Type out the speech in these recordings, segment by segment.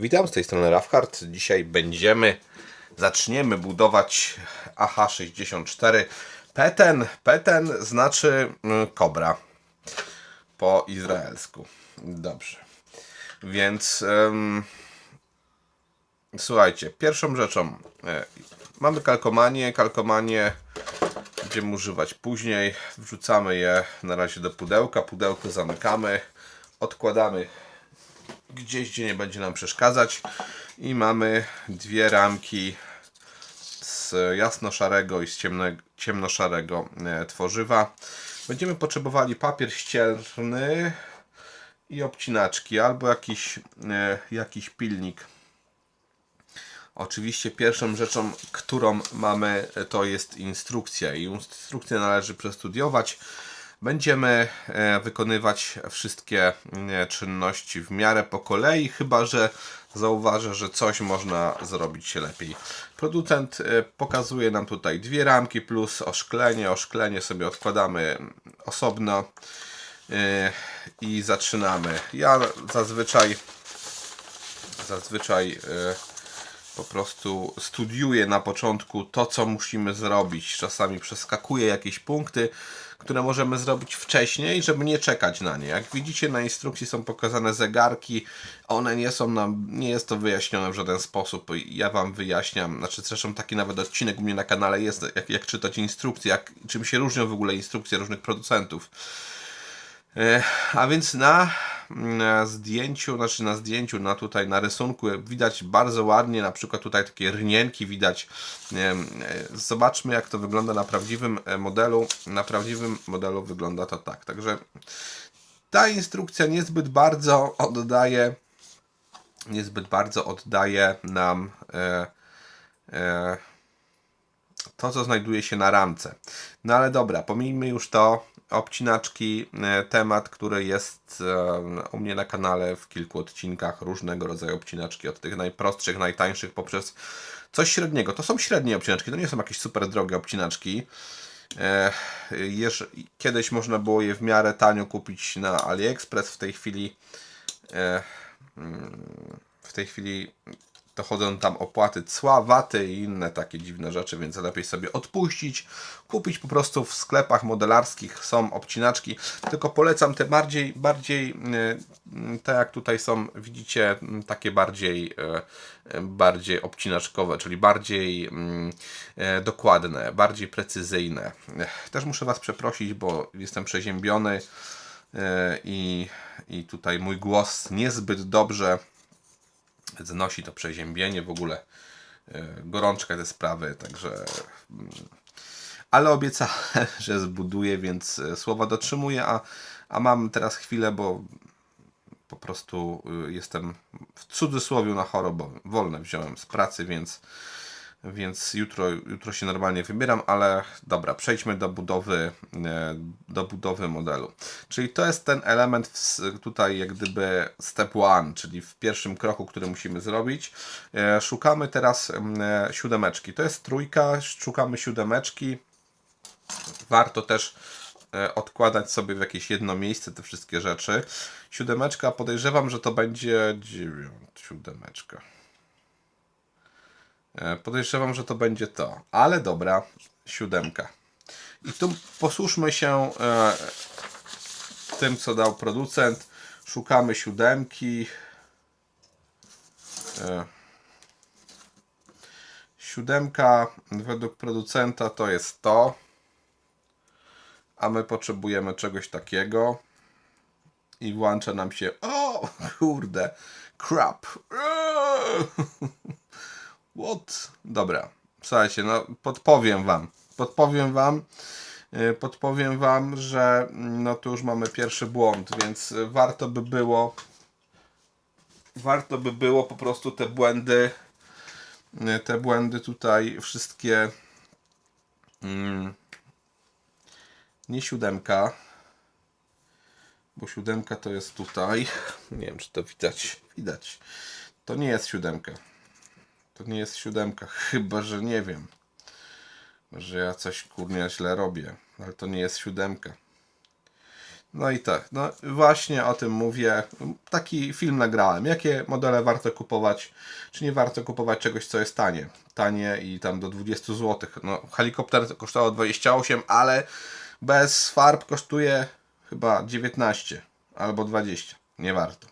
Witam z tej strony Rafhard. Dzisiaj będziemy, zaczniemy budować AH-64 Peten. Peten znaczy mm, kobra po izraelsku. Dobrze. Więc em, słuchajcie, pierwszą rzeczą e, mamy kalkomanię. Kalkomanię będziemy używać później. Wrzucamy je na razie do pudełka. Pudełko zamykamy. Odkładamy gdzieś, gdzie nie będzie nam przeszkadzać. I mamy dwie ramki z jasno-szarego i z ciemno-szarego e, tworzywa. Będziemy potrzebowali papier ścierny i obcinaczki, albo jakiś, e, jakiś pilnik. Oczywiście pierwszą rzeczą, którą mamy, to jest instrukcja. I instrukcję należy przestudiować. Będziemy e, wykonywać wszystkie e, czynności w miarę po kolei, chyba że zauważę, że coś można zrobić lepiej. Producent e, pokazuje nam tutaj dwie ramki plus oszklenie. Oszklenie sobie odkładamy osobno i zaczynamy. Ja zazwyczaj zazwyczaj po prostu studiuję na początku to, co musimy zrobić. Czasami przeskakuję jakieś punkty, które możemy zrobić wcześniej, żeby nie czekać na nie. Jak widzicie na instrukcji są pokazane zegarki, one nie są nam, nie jest to wyjaśnione w żaden sposób. Ja Wam wyjaśniam, znaczy zresztą taki nawet odcinek u mnie na kanale jest, jak, jak czytać instrukcje, jak, czym się różnią w ogóle instrukcje różnych producentów. E, a więc na, na zdjęciu, znaczy na zdjęciu, na tutaj na rysunku widać bardzo ładnie, na przykład tutaj takie rnienki widać. E, zobaczmy jak to wygląda na prawdziwym e, modelu. Na prawdziwym modelu wygląda to tak. Także ta instrukcja niezbyt bardzo oddaje niezbyt bardzo oddaje nam e, e, to, co znajduje się na ramce. No ale dobra, pomijmy już to obcinaczki, e, temat, który jest e, u mnie na kanale w kilku odcinkach, różnego rodzaju obcinaczki, od tych najprostszych, najtańszych poprzez coś średniego. To są średnie obcinaczki, to nie są jakieś super drogie obcinaczki. E, kiedyś można było je w miarę tanio kupić na AliExpress, w tej chwili mm, w tej chwili dochodzą tam opłaty cła, waty i inne takie dziwne rzeczy, więc lepiej sobie odpuścić, kupić po prostu w sklepach modelarskich są obcinaczki, tylko polecam te bardziej, bardziej e, te jak tutaj są, widzicie, takie bardziej e, bardziej obcinaczkowe, czyli bardziej mm, e, dokładne, bardziej precyzyjne. Też muszę Was przeprosić, bo jestem przeziębiony i, i tutaj mój głos niezbyt dobrze znosi to przeziębienie, w ogóle e, gorączka te sprawy, także mm, ale obiecałem, że zbuduję, więc e, słowa dotrzymuję, a, a mam teraz chwilę, bo po prostu e, jestem w cudzysłowie na chorobę, wolne wziąłem z pracy, więc więc jutro, jutro się normalnie wybieram, ale dobra, przejdźmy do budowy, e, do budowy modelu. Czyli to jest ten element tutaj jak gdyby step one, czyli w pierwszym kroku, który musimy zrobić. E, szukamy teraz e, siódemeczki. To jest trójka, szukamy siódemeczki. Warto też odkładać sobie w jakieś jedno miejsce te wszystkie rzeczy. Siódemeczka, podejrzewam, że to będzie dziewięć, siódemeczka. E, podejrzewam, że to będzie to. Ale dobra, siódemka. I tu posłuszmy się e, tym, co dał producent. Szukamy siódemki. E, siódemka według producenta to jest to. A my potrzebujemy czegoś takiego. I włącza nam się. O, kurde, crap. What? Dobra, słuchajcie, no podpowiem wam. Podpowiem wam, y, podpowiem wam, że no tu już mamy pierwszy błąd, więc warto by było warto by było po prostu te błędy y, te błędy tutaj wszystkie mm, nie siódemka bo siódemka to jest tutaj. Nie wiem czy to widać. Widać. To nie jest siódemka to nie jest siódemka, chyba że nie wiem. Że ja coś kurnia źle robię, ale to nie jest siódemka. No i tak, no właśnie o tym mówię. Taki film nagrałem. Jakie modele warto kupować, czy nie warto kupować czegoś, co jest tanie. Tanie i tam do 20 zł. No, helikopter kosztował 28, ale bez farb kosztuje chyba 19 albo 20. Nie warto.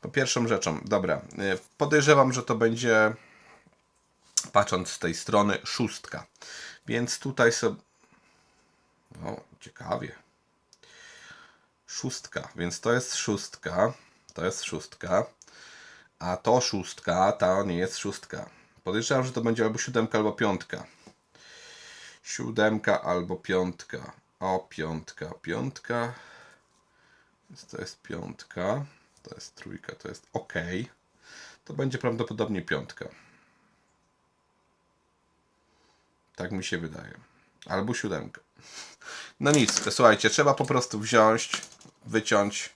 To pierwszą rzeczą, dobra. y, Podejrzewam, że to będzie, patrząc z tej strony, szóstka. Więc tutaj sobie. O, ciekawie szóstka, więc to jest szóstka, to jest szóstka, a to szóstka, to nie jest szóstka. Podejrzewam, że to będzie albo siódemka, albo piątka. Siódemka albo piątka. O, piątka, piątka. Więc to jest piątka, to jest trójka, to jest ok. To będzie prawdopodobnie piątka. Tak mi się wydaje. Albo siódemka. No nic, słuchajcie, trzeba po prostu wziąć, wyciąć.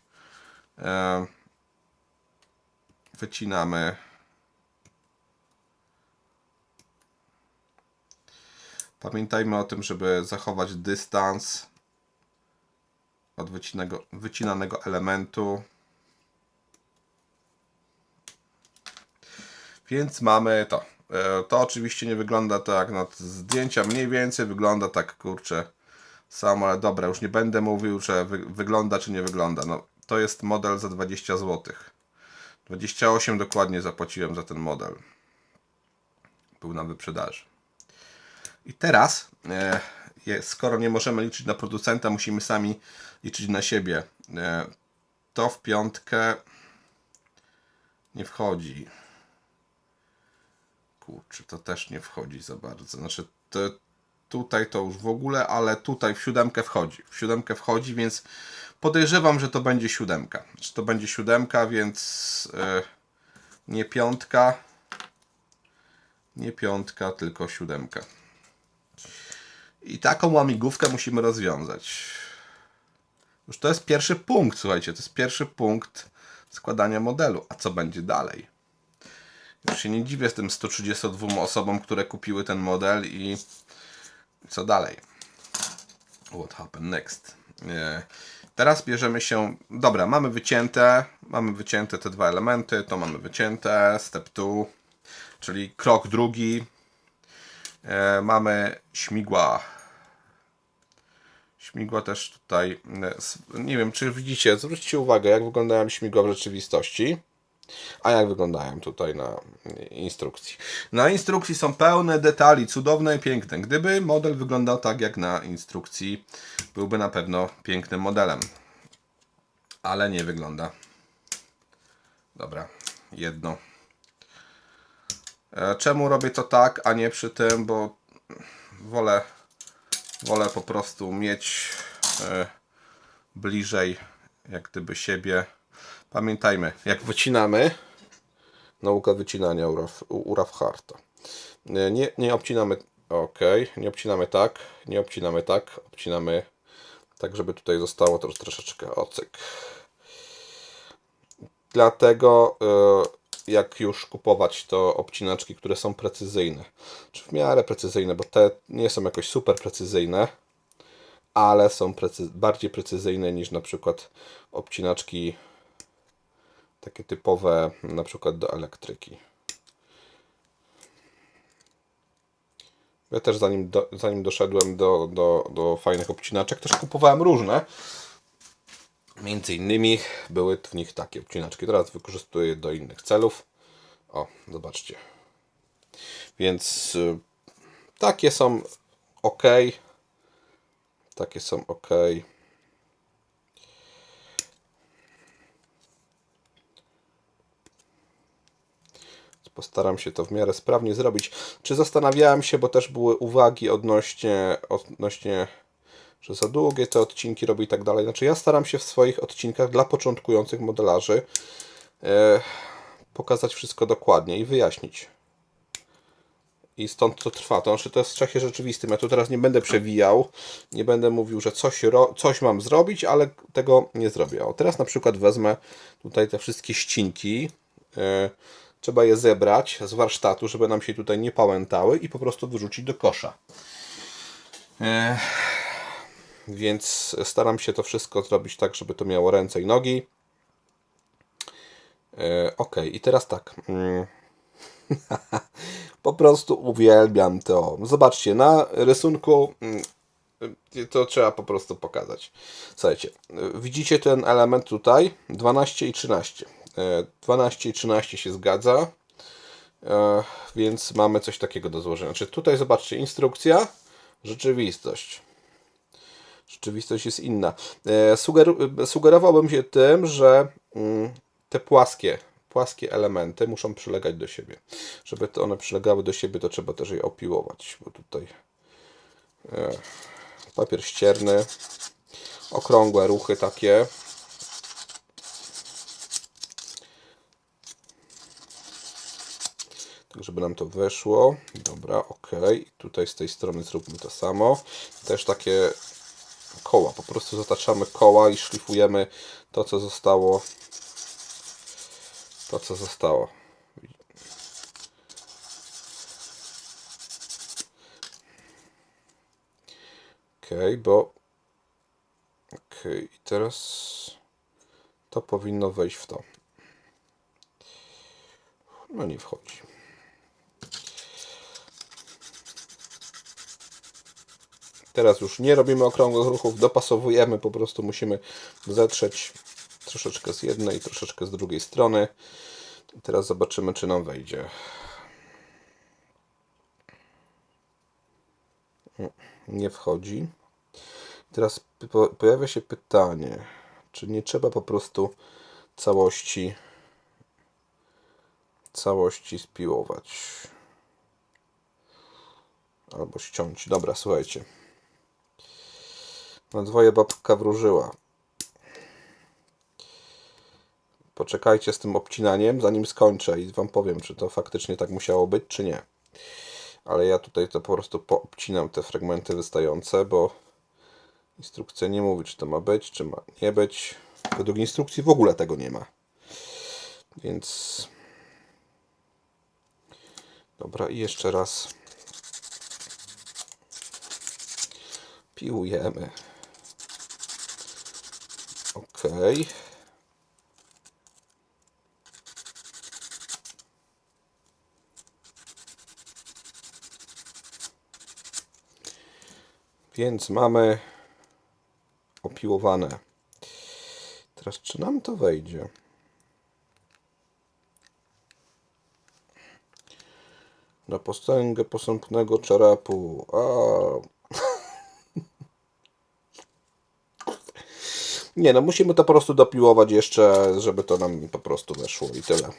E, wycinamy. Pamiętajmy o tym, żeby zachować dystans od wycinanego elementu. Więc mamy to. E, To oczywiście nie wygląda tak na zdjęcia, mniej więcej wygląda tak, kurczę, samo, ale dobra, już nie będę mówił, że wy, wygląda czy nie wygląda. No, to jest model za 20 zł. 28 dokładnie zapłaciłem za ten model. Był na wyprzedaży. I teraz, e, skoro nie możemy liczyć na producenta, musimy sami liczyć na siebie. E, to w piątkę nie wchodzi. Kurczę, to też nie wchodzi za bardzo. Znaczy, to, tutaj to już w ogóle, ale tutaj w siódemkę wchodzi. W siódemkę wchodzi, więc podejrzewam, że to będzie siódemka. Że to będzie siódemka, więc e, nie piątka. Nie piątka, tylko siódemka. I taką łamigłówkę musimy rozwiązać. Już to jest pierwszy punkt, słuchajcie, to jest pierwszy punkt składania modelu. A co będzie dalej? Już się nie dziwię z tym 132 osobom, które kupiły ten model i co dalej? What happened next? Nie. Teraz bierzemy się. Dobra, mamy wycięte. Mamy wycięte te dwa elementy. To mamy wycięte. Step 2, czyli krok drugi. E, mamy śmigła. Śmigła też tutaj. e, Nie wiem, czy widzicie, zwróćcie uwagę, jak wyglądają śmigła w rzeczywistości. A jak wyglądają tutaj na instrukcji? Na instrukcji są pełne detali, cudowne i piękne. Gdyby model wyglądał tak jak na instrukcji, byłby na pewno pięknym modelem. Ale nie wygląda. Dobra, jedno. E, Czemu robię to tak, a nie przy tym, bo wolę, wolę po prostu mieć e, bliżej jak gdyby siebie. Pamiętajmy, jak wycinamy, nauka wycinania Uraf, Uraf Harta. Nie, nie, obcinamy, ok, nie obcinamy tak, nie obcinamy tak, obcinamy tak, żeby tutaj zostało to troszeczkę ocyk. Dlatego e, jak już kupować to obcinaczki, które są precyzyjne, czy w miarę precyzyjne, bo te nie są jakoś super precyzyjne, ale są precy bardziej precyzyjne niż na przykład obcinaczki takie typowe na przykład do elektryki. Ja też zanim, do, zanim doszedłem do, do, do fajnych obcinaczek, też kupowałem różne. Między innymi były w nich takie obcinaczki. Teraz wykorzystuję do innych celów. O, zobaczcie. Więc y, takie są ok. Takie są ok. Postaram się to w miarę sprawnie zrobić. Czy zastanawiałem się, bo też były uwagi odnośnie, odnośnie że za długie te odcinki robi i tak dalej. Znaczy ja staram się w swoich odcinkach dla początkujących modelarzy e, pokazać wszystko dokładnie i wyjaśnić. I stąd to trwa. To znaczy to jest w czasie rzeczywistym. Ja tu teraz nie będę przewijał, nie będę mówił, że coś, coś mam zrobić, ale tego nie zrobię. O, teraz na przykład wezmę tutaj te wszystkie ścinki. E, trzeba je zebrać z warsztatu, żeby nam się tutaj nie pałętały i po prostu wyrzucić do kosza. Więc staram się to wszystko zrobić tak, żeby to miało ręce i nogi. Ok, i teraz tak. Mm. po prostu uwielbiam to. Zobaczcie, na rysunku mm, to trzeba po prostu pokazać. Słuchajcie, widzicie ten element tutaj? 12 i 13. E, 12 i 13 się zgadza, e, więc mamy coś takiego do złożenia. Czy tutaj zobaczcie, instrukcja, rzeczywistość. Rzeczywistość jest inna. E, sugerowałbym się tym, że mm, te płaskie, płaskie elementy muszą przylegać do siebie. Żeby one przylegały do siebie, to trzeba też je opiłować, bo tutaj e, papier ścierny, okrągłe ruchy takie. Żeby nam to weszło. Dobra, ok. Tutaj z tej strony zróbmy to samo. Też takie koła. Po prostu zataczamy koła i szlifujemy to, co zostało. To, co zostało. Ok, bo. Ok, i teraz to powinno wejść w to. No nie wchodzi. Teraz już nie robimy okrągłych ruchów, dopasowujemy, po prostu musimy zetrzeć troszeczkę z jednej, troszeczkę z drugiej strony. Teraz zobaczymy, czy nam wejdzie. Nie wchodzi. Teraz po- pojawia się pytanie, czy nie trzeba po prostu całości całości spiłować albo ściąć. Dobra, słuchajcie. Na dwoje babka wróżyła. Poczekajcie z tym obcinaniem, zanim skończę i Wam powiem, czy to faktycznie tak musiało być, czy nie. Ale ja tutaj to po prostu poobcinam te fragmenty wystające, bo instrukcja nie mówi, czy to ma być, czy ma nie być. Według instrukcji w ogóle tego nie ma. Więc... Dobra, i jeszcze raz piłujemy. Ok. Więc mamy opiłowane. Teraz czy nam to wejdzie? Na postęgę posępnego czarapu. A. Nie no, musimy to po prostu dopiłować jeszcze, żeby to nam po prostu weszło i tyle.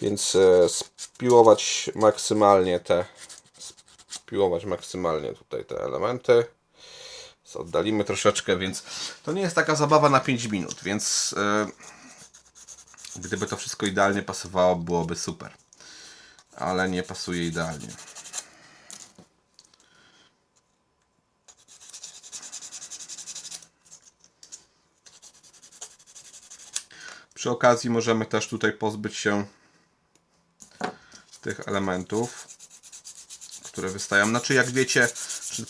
Więc e, spiłować maksymalnie te spiłować maksymalnie tutaj te elementy. Oddalimy troszeczkę, więc to nie jest taka zabawa na 5 minut, więc e, gdyby to wszystko idealnie pasowało, byłoby super. Ale nie pasuje idealnie. Przy okazji możemy też tutaj pozbyć się tych elementów, które wystają. Znaczy, jak wiecie,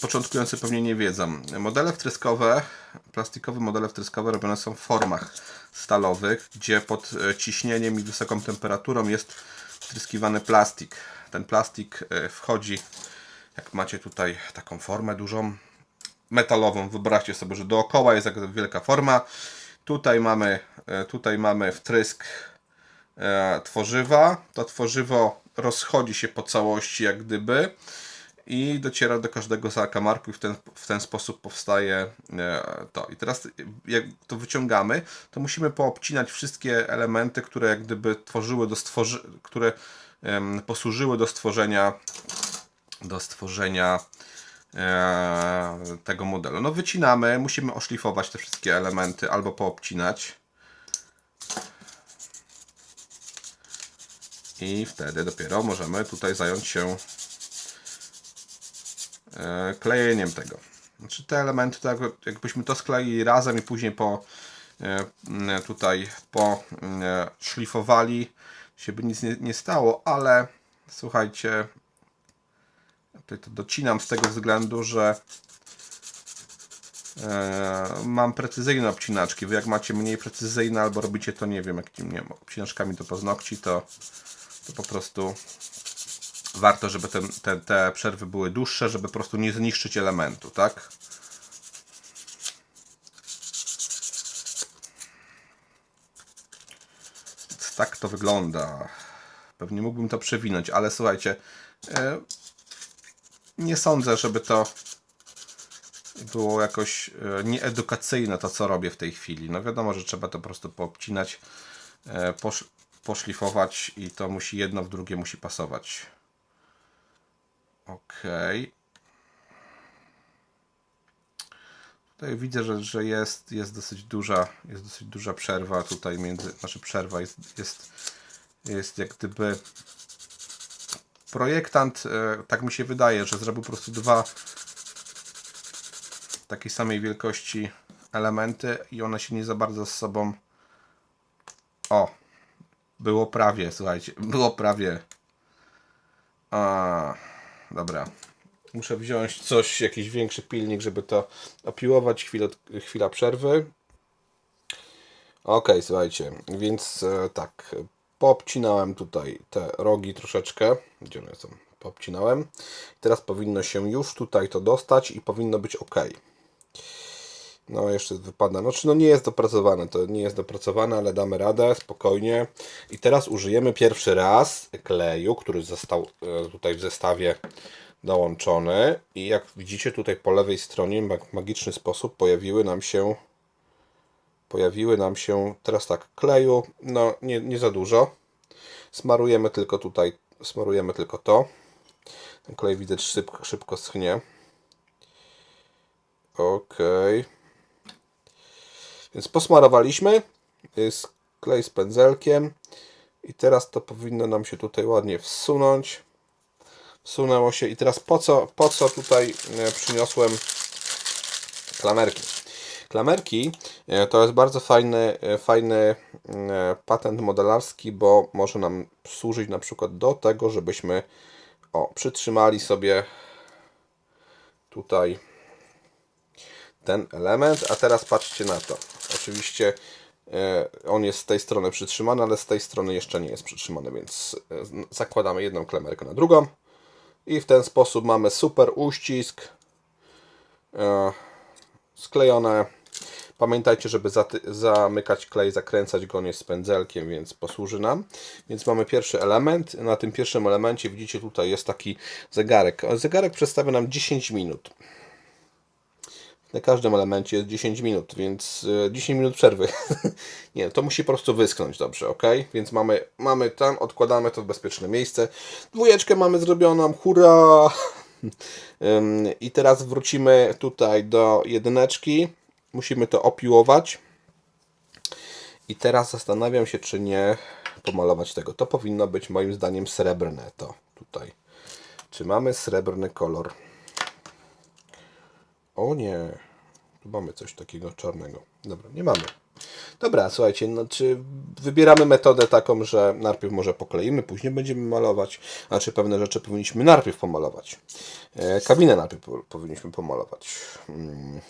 początkujący pewnie nie wiedzą, modele wtryskowe, plastikowe modele wtryskowe robione są w formach stalowych, gdzie pod e, ciśnieniem i wysoką temperaturą jest wtryskiwany plastik. Ten plastik e, wchodzi, jak macie tutaj taką formę dużą, metalową. Wyobraźcie sobie, że dookoła jest jakaś wielka forma. Tutaj mamy, e, tutaj mamy wtrysk e, tworzywa. To tworzywo rozchodzi się po całości jak gdyby i dociera do każdego zakamarku i w ten, w ten sposób powstaje e, to. I teraz jak to wyciągamy, to musimy poobcinać wszystkie elementy, które jak gdyby tworzyły do stworzy, które em, posłużyły do stworzenia do stworzenia tego modelu. No wycinamy, musimy oszlifować te wszystkie elementy albo poobcinać. I wtedy dopiero możemy tutaj zająć się e, klejeniem tego. Znaczy te elementy, tak jakbyśmy to skleili razem i później po e, tutaj po e, szlifowali, się by nic nie, nie stało, ale słuchajcie, tutaj to docinam z tego względu, że e, mam precyzyjne obcinaczki. Wy jak macie mniej precyzyjne albo robicie to, nie wiem, jakimi nie obcinaczkami do paznokci, to, to po prostu warto, żeby ten, te, te przerwy były dłuższe, żeby po prostu nie zniszczyć elementu, tak? Więc tak to wygląda. Pewnie mógłbym to przewinąć, ale słuchajcie, e, nie sądzę, żeby to było jakoś e, nieedukacyjne to, co robię w tej chwili. No wiadomo, że trzeba to po prostu poobcinać, e, posz, poszlifować i to musi jedno w drugie musi pasować. Okej. Tutaj widzę, że, że jest, jest dosyć duża, jest dosyć duża przerwa tutaj między, znaczy przerwa jest, jest, jest jak gdyby projektant, e, tak mi się wydaje, że zrobił po prostu dwa takiej samej wielkości elementy i one się nie za bardzo z sobą o było prawie, słuchajcie, było prawie. A, dobra. Muszę wziąć coś, jakiś większy pilnik, żeby to opiłować, chwilę, chwila przerwy. Ok, słuchajcie, więc e, tak poobcinałem tutaj te rogi troszeczkę gdzie one są, poobcinałem teraz powinno się już tutaj to dostać i powinno być ok no, jeszcze wypada. Znaczy, no nie jest dopracowane, to nie jest dopracowane, ale damy radę, spokojnie. I teraz użyjemy pierwszy raz kleju, który został e, tutaj w zestawie dołączony. I jak widzicie tutaj po lewej stronie w magiczny sposób pojawiły nam się pojawiły nam się teraz tak kleju, no nie, nie za dużo. Smarujemy tylko tutaj, smarujemy tylko to. Ten klej widać szybko, szybko schnie. Okay. Więc posmarowaliśmy. Jest klej z pędzelkiem. I teraz to powinno nam się tutaj ładnie wsunąć. Wsunęło się. I teraz po co, po co tutaj e, przyniosłem klamerki? Klamerki e, to jest bardzo fajny, e, fajny patent modelarski, bo może nam służyć na przykład do tego, żebyśmy o, przytrzymali sobie tutaj ten element, a teraz patrzcie na to. Oczywiście e, on jest z tej strony przytrzymany, ale z tej strony jeszcze nie jest przytrzymany, więc e, zakładamy jedną klemerkę na drugą i w ten sposób mamy super uścisk e, sklejone. Pamiętajcie, żeby zamykać klej, zakręcać go nie z pędzelkiem, więc posłuży nam. Więc mamy pierwszy element. Na tym pierwszym elemencie widzicie tutaj jest taki zegarek. Zegarek przedstawia nam 10 minut na każdym elemencie jest 10 minut, więc 10 e, minut przerwy. nie, to musi po prostu wyschnąć dobrze, ok? Więc mamy, mamy tam, odkładamy to w bezpieczne miejsce. Dwójeczkę mamy zrobioną, hurra! I teraz wrócimy tutaj do jedyneczki. Musimy to opiłować. I teraz zastanawiam się, czy nie pomalować tego. To powinno być moim zdaniem srebrne to tutaj. Czy mamy srebrny kolor? O nie, tu mamy coś takiego czarnego. Dobra, nie mamy. Dobra, słuchajcie, no, czy wybieramy metodę taką, że najpierw może pokleimy, później będziemy malować, a czy pewne rzeczy powinniśmy najpierw pomalować. E, kabinę najpierw powinniśmy pomalować. Hmm.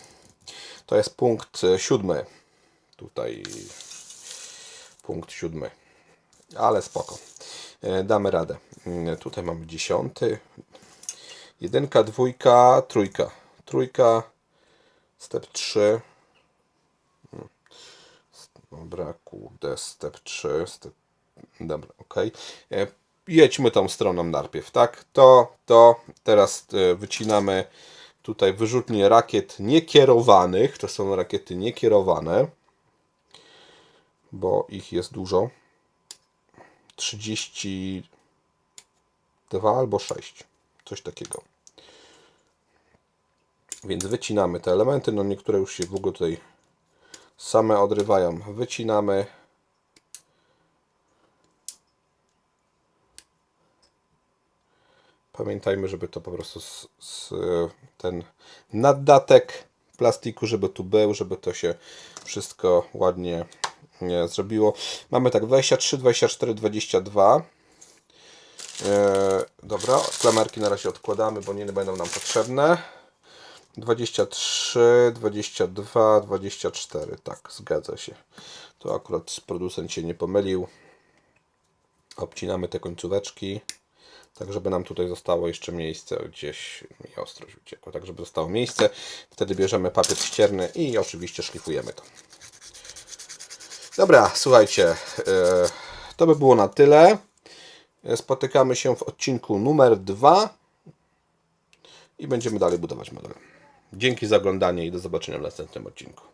To jest punkt e, siódmy. Tutaj punkt siódmy. Ale spoko. E, damy radę. Hmm, tutaj mamy dziesiąty. Jedynka, dwójka, trójka trójka, step 3. Dobra, kurde, step 3, step... Dobra, ok. E, jedźmy tą stroną najpierw, tak? To, to, teraz wycinamy tutaj wyrzutnie rakiet niekierowanych. To są rakiety niekierowane, bo ich jest dużo. 32 albo 6, coś takiego. Więc wycinamy te elementy, no niektóre już się w ogóle tutaj same odrywają. Wycinamy. Pamiętajmy, żeby to po prostu z, z, ten naddatek plastiku, żeby tu był, żeby to się wszystko ładnie nie, zrobiło. Mamy tak 23, 24, 22. Yy, dobra, klamerki na razie odkładamy, bo nie będą nam potrzebne. 23, 22, 24. Tak, zgadza się. To akurat producent się nie pomylił. Obcinamy te końcóweczki, tak żeby nam tutaj zostało jeszcze miejsce. Gdzieś mi ostrość uciekła, tak żeby zostało miejsce. Wtedy bierzemy papier ścierny i oczywiście szlifujemy to. Dobra, słuchajcie, e, to by było na tyle. E, Spotykamy się w odcinku numer 2 i będziemy dalej budować model. Dzięki za oglądanie i do zobaczenia w następnym odcinku.